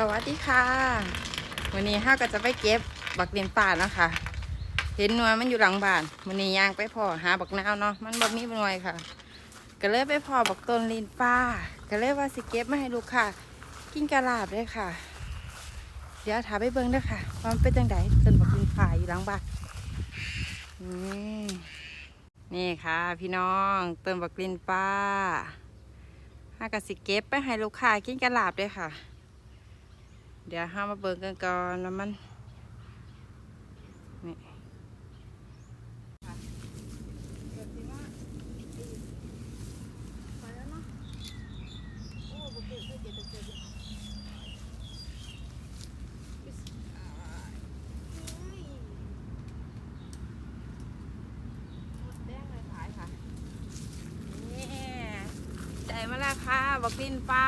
สวัสดีค่ะ วันนี้ห้าก็จะไปเก็บบักเลียนป่าเนาะค่ะเห็นหน่วยมันอยู่หลังบ้านวันนี้ย่างไปพอหาบักนาวเนาะมันบ่มีหน่วยค่ะ ก็เลยไปพอบักต้นลีนป่าก็เลยว่าสิเก็บมาให้ลูกค่ะ กินกะลาบเลยค่ะ เดี๋ยวถามไปเบิ้งด้อค่ะว่ามันเป็นจังไดต้นบักลีนป่าอยู่หลังบ้านนี่นี่ค่ะ พี่น้องต้นบักลีนป่าห้าก็สิเก็บไปให้ลูกค้ากินกะลาบเลยค่ะ เดี๋ยวห้ามาเบิ่งกันก่อนแล้วมันนี่ได้มาแล้วค่ะบักลินป้า